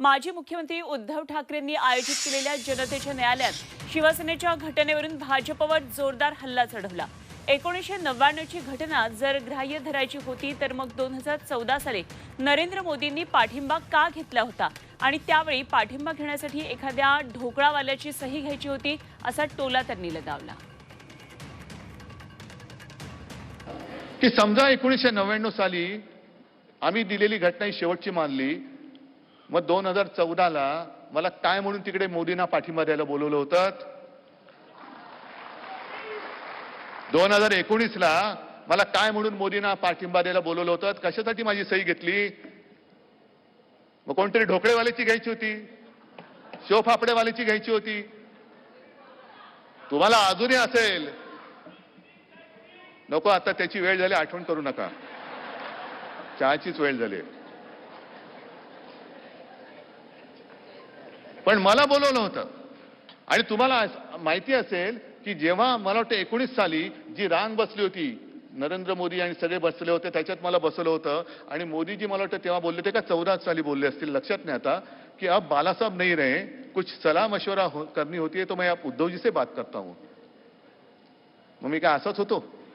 माजी मुख्यमंत्री उद्धव ठाकरेंनी आयोजित केलेल्या जनतेच्या न्यायालयात शिवसेनेच्या घटनेवरून भाजपवर जोरदार हल्ला चढवला. एकोणीसशे नव्याण्णवची घटना जर ग्राह्य धरायची होती तर मग दोन हजार चौदा साली नरेंद्र मोदींनी पाठिंबा का घेतला होता? आणि त्यावेळी पाठिंबा घेण्यासाठी एखाद्या ढोकळावाल्याची सही घ्यायची होती असा टोला त्यांनी लगावला. की समजा एकोणीसशे नव्याण्णव साली आम्ही दिलेली घटना ही शेवटची मानली मग दोन हजार चौदाला मला काय म्हणून तिकडे मोदींना पाठिंबा द्यायला बोलवलं होतं? दोन हजार एकोणीसला मला काय म्हणून मोदींना पाठिंबा द्यायला बोलवलं होतं? कशासाठी माझी सही घेतली? मग कोणतरी ढोकळेवाल्याची घ्यायची होती? शिवफाफडेवाल्याची घ्यायची होती? तुम्हाला अजूनही असेल. नको आता त्याची वेळ झाली आठवण करू नका. चहाचीच वेळ झाली. पण मला बोलवलं होतं. आणि तुम्हाला माहिती असेल की जेव्हा मला वाटतं एकोणीस साली जी रांग बसली होती नरेंद्र मोदी आणि सगळे बसले होते त्याच्यात मला बसवलं होतं. आणि मोदीजी मला वाटतं तेव्हा बोलले होते का चौदा साली बोलले असतील लक्षात नाही आता की अब बाला साहब नहीं रहे कुछ सलाह मशवरा हो, करनी होती है तो मैं आप उद्धव जी से बात करता हूं. मग मी काय असाच होतो?